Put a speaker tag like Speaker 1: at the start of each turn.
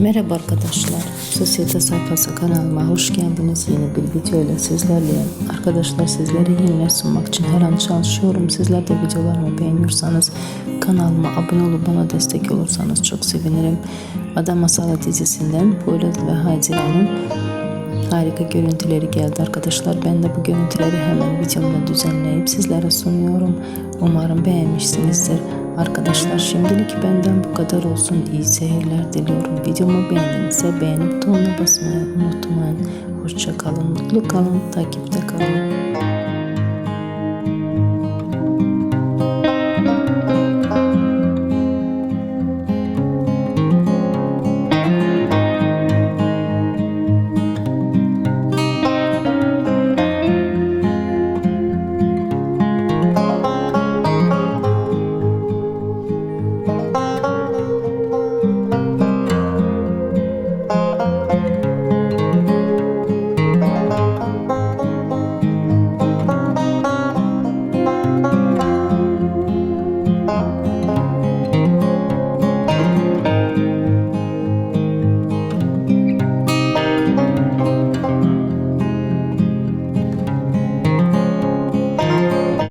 Speaker 1: Merhaba arkadaşlar. Sosyete sayfası kanalıma hoş geldiniz. Yeni bir video ile sizlerleyim. Arkadaşlar sizlere yeniler sunmak için her an çalışıyorum. Sizler de videolarımı beğeniyorsanız kanalıma abone olup bana destek olursanız çok sevinirim. Adam Masalı dizisinden Poyraz ve Haziran'ın harika görüntüleri geldi arkadaşlar. Ben de bu görüntüleri hemen videomda düzenleyip sizlere sunuyorum. Umarım beğenmişsinizdir. Arkadaşlar şimdilik benden bu kadar olsun. İyi seyirler diliyorum. Videomu beğendinizse beğenip butonuna basmayı unutmayın. Hoşça kalın, mutlu kalın, takipte kalın.